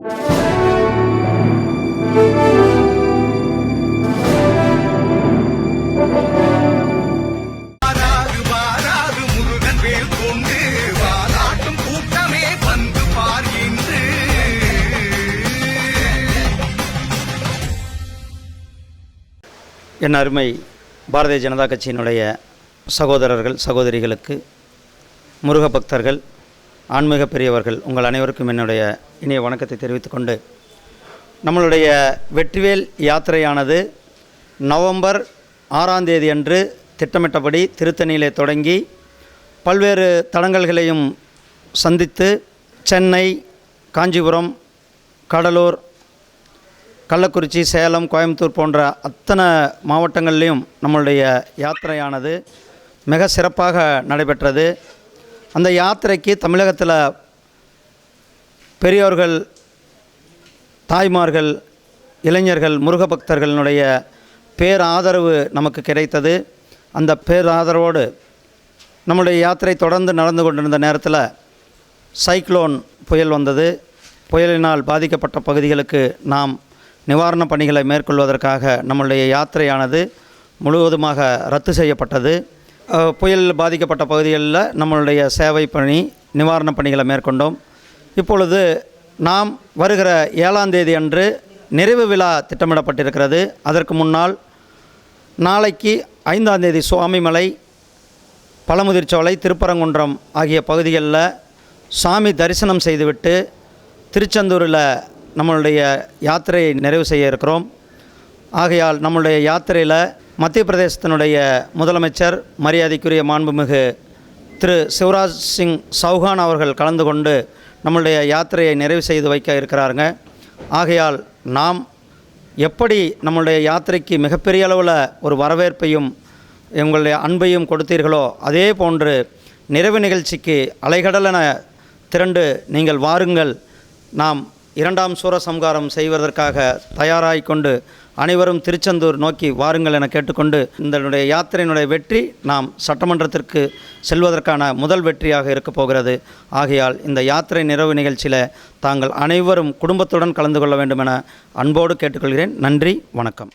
என் அருமை பாரதிய ஜனதா கட்சியினுடைய சகோதரர்கள் சகோதரிகளுக்கு முருக பக்தர்கள் ஆன்மீக பெரியவர்கள் உங்கள் அனைவருக்கும் என்னுடைய இனிய வணக்கத்தை தெரிவித்துக்கொண்டு நம்மளுடைய வெற்றிவேல் யாத்திரையானது நவம்பர் ஆறாம் தேதி அன்று திட்டமிட்டபடி திருத்தணியிலே தொடங்கி பல்வேறு தடங்கல்களையும் சந்தித்து சென்னை காஞ்சிபுரம் கடலூர் கள்ளக்குறிச்சி சேலம் கோயம்புத்தூர் போன்ற அத்தனை மாவட்டங்கள்லேயும் நம்மளுடைய யாத்திரையானது மிக சிறப்பாக நடைபெற்றது. அந்த யாத்திரைக்கு தமிழகத்தில் பெரியோர்கள் தாய்மார்கள் இளைஞர்கள் முருக பக்தர்களினுடைய பேராதரவு நமக்கு கிடைத்தது. அந்த பேராதரவோடு நம்முடைய யாத்திரை தொடர்ந்து நடந்து கொண்டிருந்த நேரத்தில் சைக்ளோன் புயல் வந்தது. புயலினால் பாதிக்கப்பட்ட பகுதிகளுக்கு நாம் நிவாரணப் பணிகளை மேற்கொள்வதற்காக நம்மளுடைய யாத்திரையானது முழுவதுமாக ரத்து செய்யப்பட்டது. புயல் பாதிக்கப்பட்ட பகுதிகளில் நம்மளுடைய சேவை பணி நிவாரணப் பணிகளை மேற்கொண்டோம். இப்பொழுது நாம் வருகிற ஏழாம் தேதி அன்று நிறைவு விழா திட்டமிடப்பட்டிருக்கிறது. அதற்கு முன்னால் நாளைக்கு ஐந்தாம் தேதி சுவாமிமலை பழமுதிர்ச்சோலை திருப்பரங்குன்றம் ஆகிய பகுதிகளில் சாமி தரிசனம் செய்துவிட்டு திருச்செந்தூரில் நம்மளுடைய யாத்திரையை நிறைவு செய்ய இருக்கிறோம். ஆகையால் நம்மளுடைய யாத்திரையில் மத்திய பிரதேசத்தினுடைய முதலமைச்சர் மரியாதைக்குரிய மாண்புமிகு திரு சிவராஜ் சிங் சௌஹான் அவர்கள் கலந்து கொண்டு நம்மளுடைய யாத்திரையை நிறைவு செய்து வைக்க இருக்கிறாருங்க. ஆகையால் நாம் எப்படி நம்மளுடைய யாத்திரைக்கு மிகப்பெரிய அளவில் ஒரு வரவேற்பையும் எங்களுடைய அன்பையும் கொடுத்தீர்களோ அதே போன்று நிறைவு நிகழ்ச்சிக்கு அலைகடலென திரண்டு நீங்கள் வாருங்கள். நாம் இரண்டாம் சூரசம்காரம் செய்வதற்காக தயாராகிக்கொண்டு அனைவரும் திருச்செந்தூர் நோக்கி வாருங்கள் என கேட்டுக்கொண்டு இதனுடைய யாத்திரையினுடைய வெற்றி நாம் சட்டமன்றத்திற்கு செல்வதற்கான முதல் வெற்றியாக இருக்கப் போகிறது. ஆகையால் இந்த யாத்திரை நிறைவு நிகழ்ச்சியில் தாங்கள் அனைவரும் குடும்பத்துடன் கலந்து கொள்ள வேண்டும் என அன்போடு கேட்டுக்கொள்கிறேன். நன்றி வணக்கம்.